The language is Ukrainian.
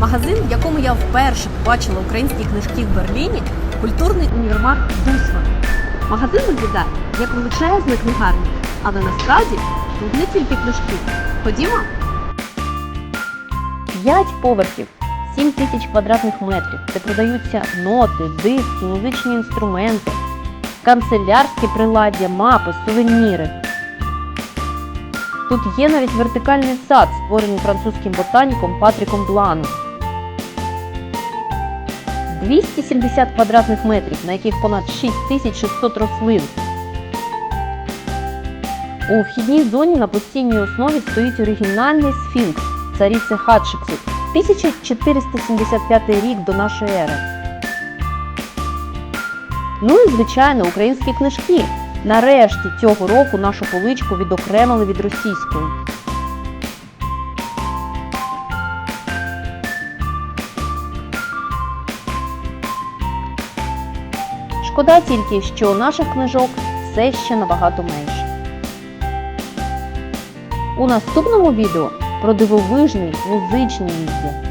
Магазин, в якому я вперше побачила українські книжки в Берліні, культурний універмаг Дусман. Магазин виглядає як величезна книгарня, але насправді тут не тільки книжки. Ходімо. 5 поверхів, 7 тисяч квадратних метрів, де продаються ноти, диски, музичні інструменти, канцелярські приладдя, мапи, сувеніри. Тут є навіть вертикальний сад, створений французьким ботаніком Патріком Бланом. 270 квадратних метрів, на яких понад 6600 рослин. У вхідній зоні на постійній основі стоїть оригінальний сфінкс царіці Хатшепсут, 1475 рік до нашої ери. Ну і звичайно, українські книжки. Нарешті цього року нашу поличку відокремили від російської. Шкода тільки, що наших книжок все ще набагато менше. У наступному відео про дивовижний музичний відділ.